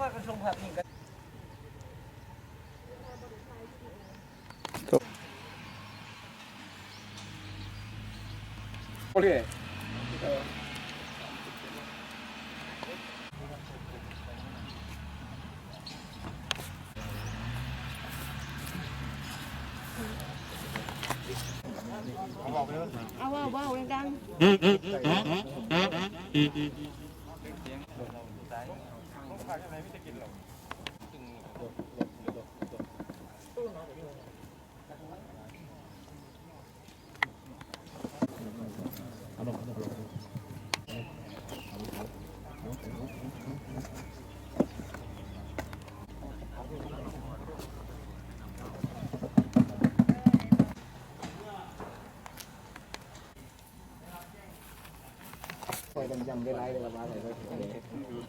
ว่ากระทรวงผักนี่ก็โอเคเอาว่าว่าดังป ล่อยกันยังได้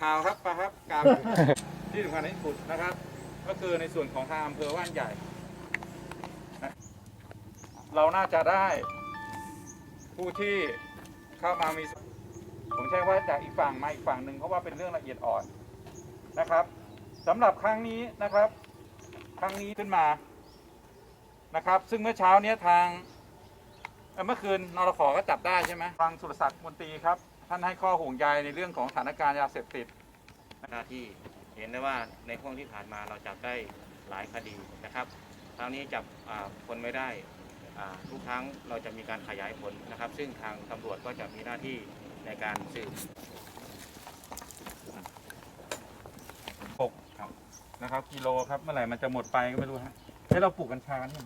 ข่าวครับไปครับการที่สำคัญที่สุดนะครับ ก็คือในส่วนของทางอำเภอว่านใหญ่นะเราน่าจะได้ ผู้ที่เข้ามามีส่วนผมใช้ว่าจากอีกฝั่งมาอีกฝั่งหนึ่งเพราะว่าเป็นเรื่องละเอียดอ่อนนะครับสำหรับครั้งนี้นะครับ ครั้งนี้ขึ้นมานะครับ ซึ่งเมื่อเช้าเนี้ยทางเอ่อเมื่อคืนนรขก็จับได้ใช่ไหมฟังสุรศักดิ์มนตรีครับ ท่านให้ข้อห่วงใยในเรื่องของสถานการณ์ยาเสพติด หน้าที่เห็นได้ว่าในช่วงที่ผ่านมาเราจับได้หลายคดีนะครับคราวนี้จับอ่าคนไม่ได้อ่าทุกครั้งเราจะมีการขยายผลนะครับ ซึ่งทางตำรวจก็จะมีหน้าที่ในการสืบหกครับนะครับกิโลครับเมื่อไหร่มันจะหมดไปก็ไม่รู้ฮะให้เราปลูกกัญชากันเนี่ย